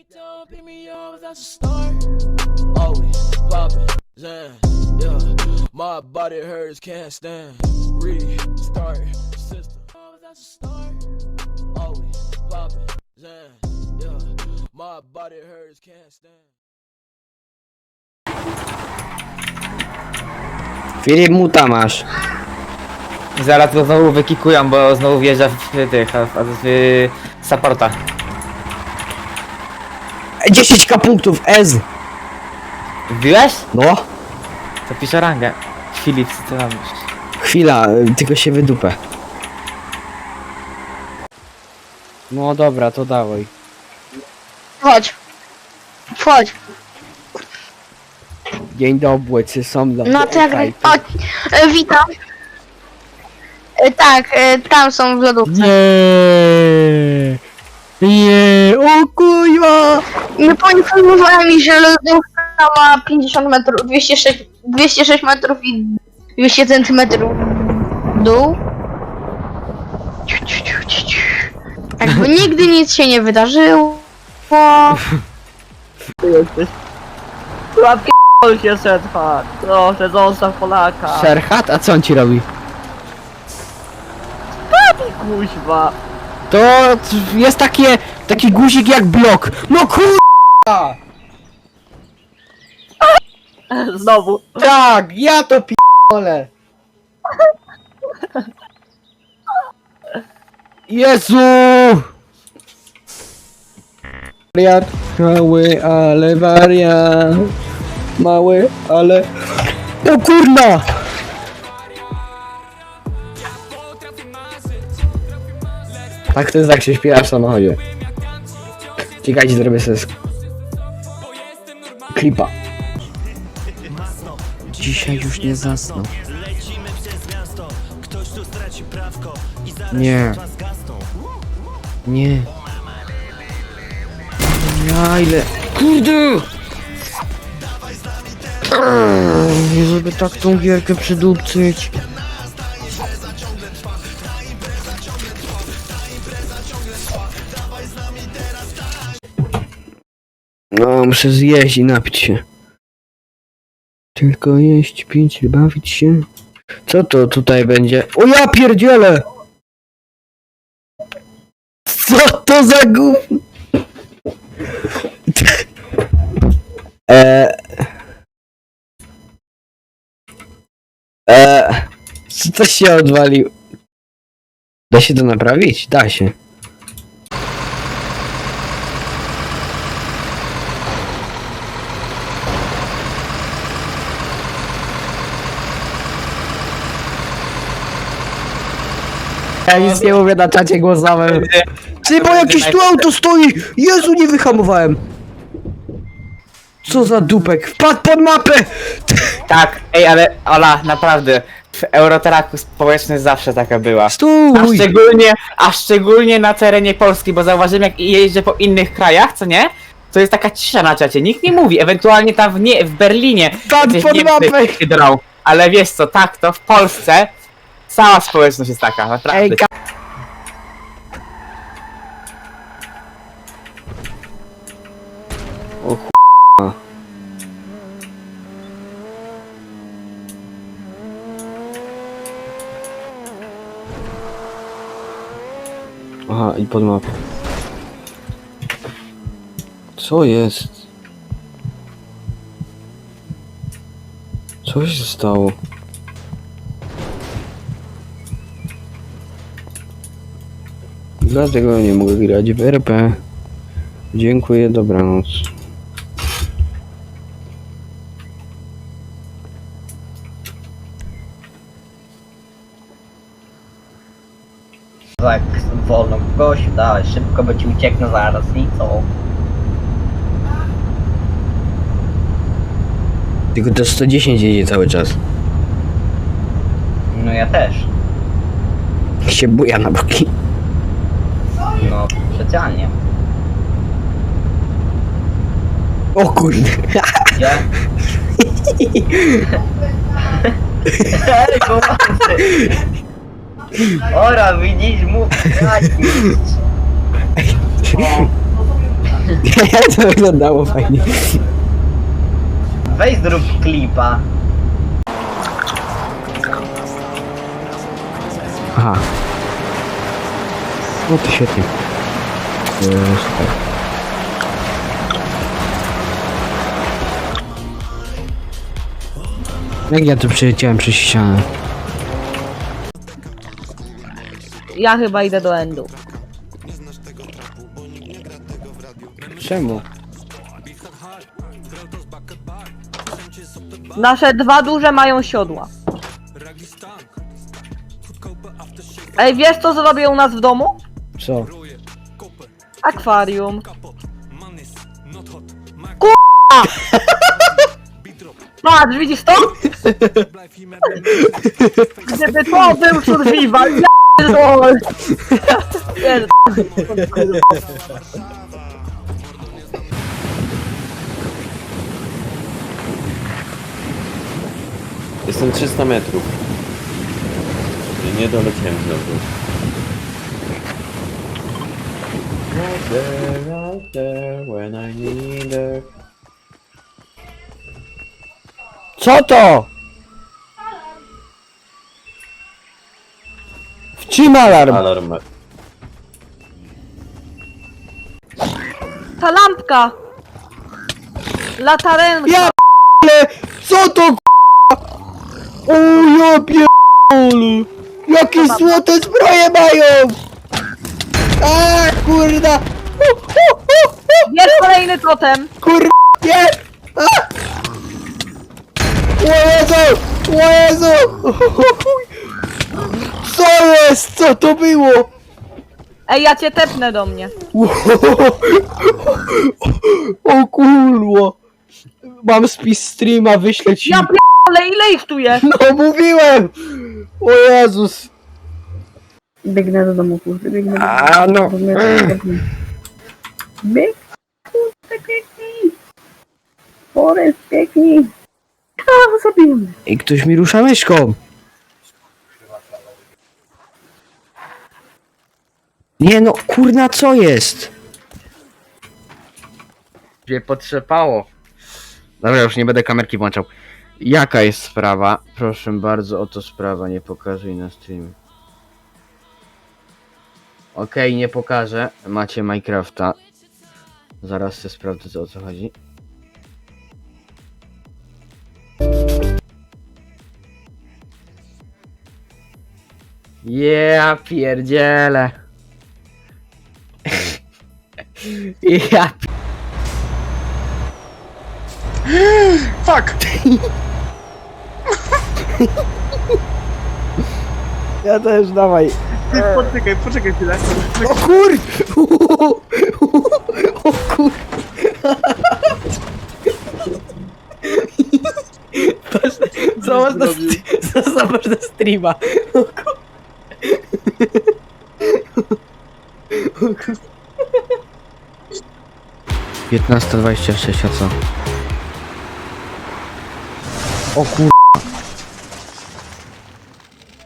me down, pick. Filip Muta masz. Zaraz go znowu wykikują, bo znowu wjeżdża w tych, w, w, w supporta. 10k punktów, S. Wbiłeś? No. To pisze rangę. Filip, co ty robisz? Chwila, y, tylko się wydupę. No dobra, to dawaj. Chodź. Wchodź. Dzień dobry, czy są dla No to jak... O, e, witam. E, tak, e, tam są w lodówce. Nie, nie! Nie poinformowałem mi, że lodówka ma 50 metrów, 206, 206 metrów i 200 centymetrów dół. Ciu, ciu, ciu, ciu, ciu. Jakby nigdy nic się nie wydarzyło. Ol się Szetha, proszę zostaw Polaka. Szerhat, a co on ci robi? Kuźwa. To jest takie, taki guzik jak blok. No Znowu. Tak, ja to p***olę. Jezu! Wariat, mały, ale wariat. Mały, ale... O kurna! Tak to jest jak się śpiewa w samochodzie. Czekajcie, zrobię sobie klipa. Dzisiaj już nie zasnął. Nie. Nie. Ja ile... Kurde! Nie żeby tak tą gierkę przydupcyć. No, muszę zjeść i napić się. Tylko jeść, pić, bawić się. Co to tutaj będzie? O ja pierdzielę! Co to za gów... Eee... Eee... Co to się odwalił? Da się to naprawić? Da się. Ja nic nie mówię na czacie głosowym. Ty, bo jakieś tu auto stoi! Jezu, nie wyhamowałem! Co za dupek? Wpadł pod mapę! Tak, ej, ale Ola, naprawdę, w Eurotraku społeczność zawsze taka była. A Stój! szczególnie, a szczególnie na terenie Polski, bo zauważyłem jak jeżdżę po innych krajach, co nie? To jest taka cisza na czacie, nikt nie mówi, ewentualnie tam w, nie, w Berlinie Wpadł jakieś pod Niemcy mapę! się drą. Ale wiesz co, tak to w Polsce cała społeczność jest taka, naprawdę. Ej, O ch... Aha, i pod mapę. Co jest? Co się stało? Dlatego nie mogę grać w RP. Dziękuję, dobranoc. Tak, wolno. Gościu, dawaj, szybko, bo ci ucieknę zaraz i co? Tylko to 110 jedzie cały czas. No ja też. Się buja na boki. Specjalnie. O kurde. Gdzie? Ej! Ora, widzisz, mów, jaki. to wyglądało fajnie. Weź zrób klipa. Aha. No to świetnie. Super. Jak ja tu przyleciałem przez ścianę? Ja chyba idę do endu. Czemu? Nasze dwa duże mają siodła. Ej, wiesz co zrobię u nas w domu? Co? Akwarium. Kurwa! Patrz, widzisz to? Gdyby to był survival, ja pierdolę. Pierdolę. Jestem 300 metrów. I nie doleciałem znowu. Out there, out there, when I need a... Co to? W czym alarm? Alarm. Ta lampka! Latarenka! Ja p***le! Co to k***a? O ja pierdolę! Jakie złote zbroje mają! A kurda! Hu, Jest kolejny totem! Kurwa! Nie! A! O Jezu! O Jezu! Co jest? Co to było? Ej, ja cię tepnę do mnie. O kurwa! Mam spis streama, wyślę ci. Ja pierdolę, ile ich tu jest? No mówiłem! O Jezus! Biegnę do domu, kurde, biegnę do A no! domu. Bieg, kurde, biegnij! Forest, biegnij! A, mnie. I ktoś mi rusza myszką. Nie no, kurna, co jest? Mnie potrzepało. Dobra, już nie będę kamerki włączał. Jaka jest sprawa? Proszę bardzo, oto sprawa, nie pokazuj na streamie. Okej, nie pokażę. Macie Minecrafta. Zaraz się sprawdzę, co- o co chodzi. Ja pierdzielę. Ja Fuck! Ja też, dawaj. Poczekaj, poczekaj chwilę. O kur... O kur... Patrz, Zobacz na, st- zobacz na streama. O kur... O kur... 15.26, a co? O kur...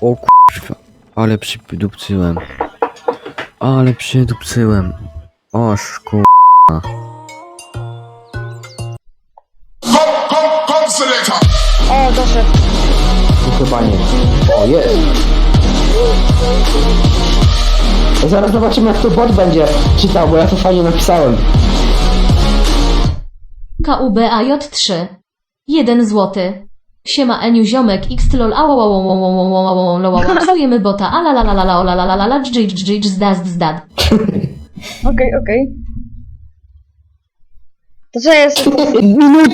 O kurwa. Ale przydupcyłem. Ale przydupcyłem. Oż kur... O, dobrze. Chyba nie. O, jest. Zaraz zobaczymy jak to bot będzie czytał, bo ja to fajnie napisałem. KUBAJ3. 1 złoty. Siema Eniu ziomek xtlol Psujemy bota alalalalalalalalalalala dżdżdż dżdżdż zdaz zdad. Okej, okej. To co jest? Minut.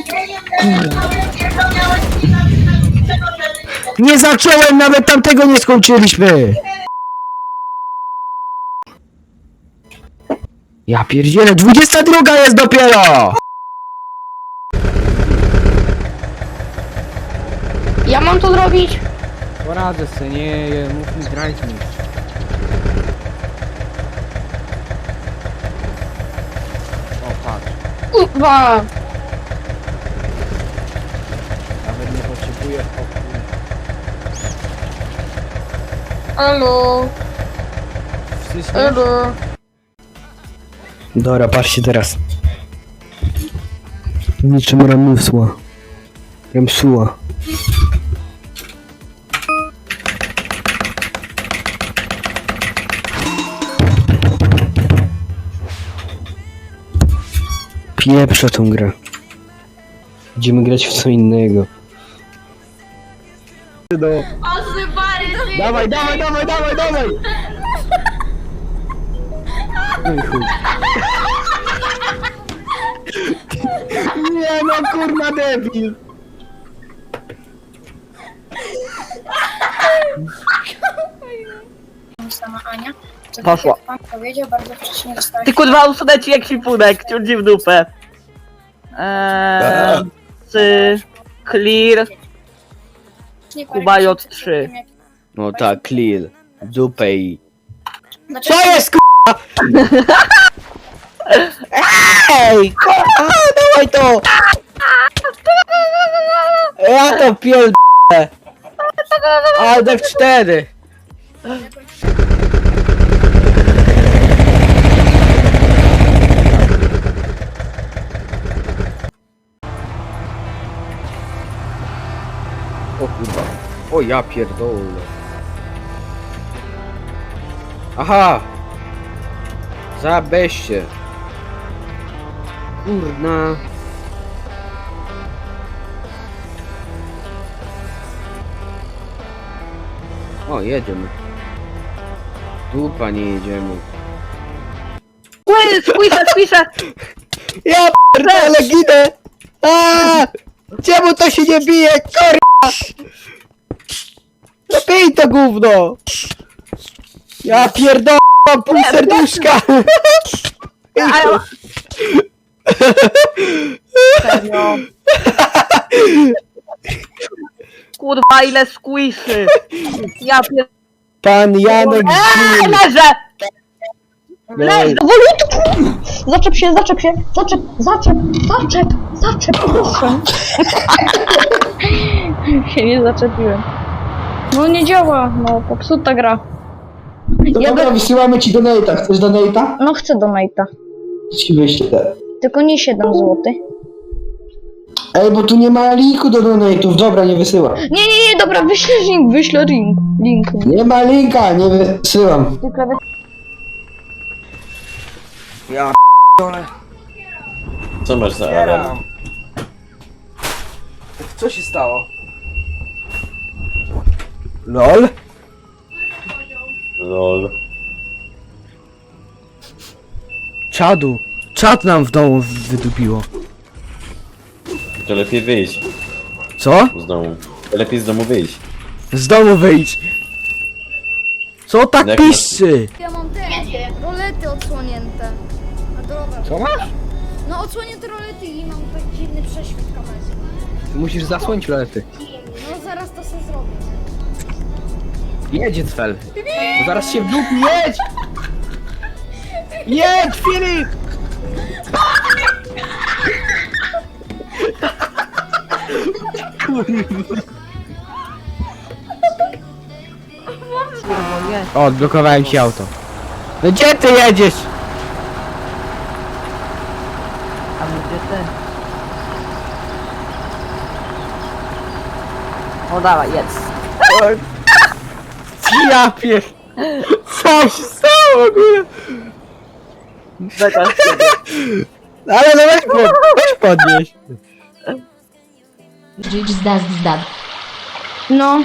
Nie zacząłem, nawet tamtego nie skończyliśmy. Ja pierdzielę, 22 jest dopiero! Ja mam to zrobić? Poradzę sobie, nie, mów mi, grać mi. O, patrz, Kurwa. nawet nie potrzebuję opór. Halo, halo. Dobra, patrzcie teraz. Niczym ramysła. Ramsuła. Pieprzę tą grę. Będziemy grać w co innego. Dawaj, dawaj, dawaj, dawaj, dawaj! No i chuj. Nie no, kurna debil! sama Ania. To Poszło. Tak jak pan powiedział, bardzo wcześnie usunę ci jak ślipunek, ciągnij w dupę. Eee, cy, clear, wcześniej parę Kuba J3. No tak, clear. Dupę i... Znaczy, Co jest k***a? Ej, k***a, dawaj to! Ja to pierd... Alt F4! O ja pierdolę. Aha! Zabeście. Kurna. O, jedziemy. Dupa nie jedziemy. Squeeze, squeeze, squeeze! Ja pierdolę, ginę! Czemu to się nie bije, kurwa? Lepiej to gówno! Ja pierdolę, mam pół serduszka! A ja... Serio. Kurwa ile squishy! Ja pier... Pan Janek Eee, Gil. leżę! Ej, Zaczep się, zaczep się, zaczep, zaczep, zaczep, zaczep, proszę. się nie zaczepiłem. No nie działa, no popsuta gra. to Ja dobra, go- wysyłamy ci donate'a. Chcesz donate'a? No chcę donate'a, Ci wyślę. tylko nie 7 zł. Ej, bo tu nie ma linku do donate'ów. Dobra, nie wysyłam. Nie, nie, nie, dobra, wyślę link, wyślę link. Link. Nie ma linka, nie wysyłam. Tylko wy- Ja Co masz za alarm? Co się stało? LOL? Lol. Czadu. Czad nam w domu wydupiło. To lepiej wyjść Co? z domu. Lepiej z domu wyjść. Z domu wyjdź. Co tak Jak piszczy? Ja mam te rolety odsłonięte. A. Co masz? No odsłonięte rolety i mam tak dziwny prześwit. Musisz zasłonić lety. No zaraz to sobie zrobię. Jedzie cfel. Bo zaraz się wdupi, jedź! Jedź, Filip! O, odblokowałem ci auto. No gdzie ty jedziesz? A gdzie ty? O dawaj, jedz. Ja pier... Co się stało w ogóle? Czekaj. Ale no weź, pod, weź podnieść. Dźdź zdad zdad. No.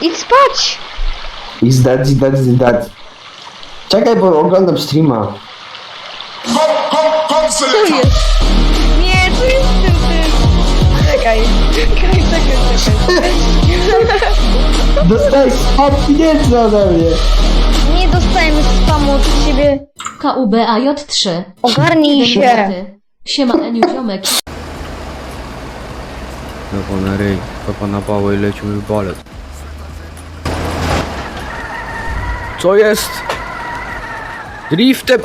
Idź spać! I zdać, zdać, zdać. Czekaj, bo oglądam streama. Co jest? Nie, co jest z tym tym? Czekaj, czekaj, czekaj, czekaj. Dostałeś spad pieniędzy ode mnie. Nie dostajemy spamu od ciebie. KUBAJ3. Ogarnij się. złoty. Siema Eniu ziomek. No pana ryj, to pana pała i lecimy w balet. Co jest? Driftem!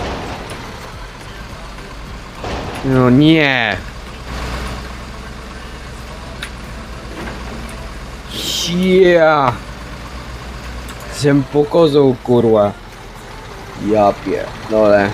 No nie! Ja! Zem pokozą kurwa. Ja pierdolę.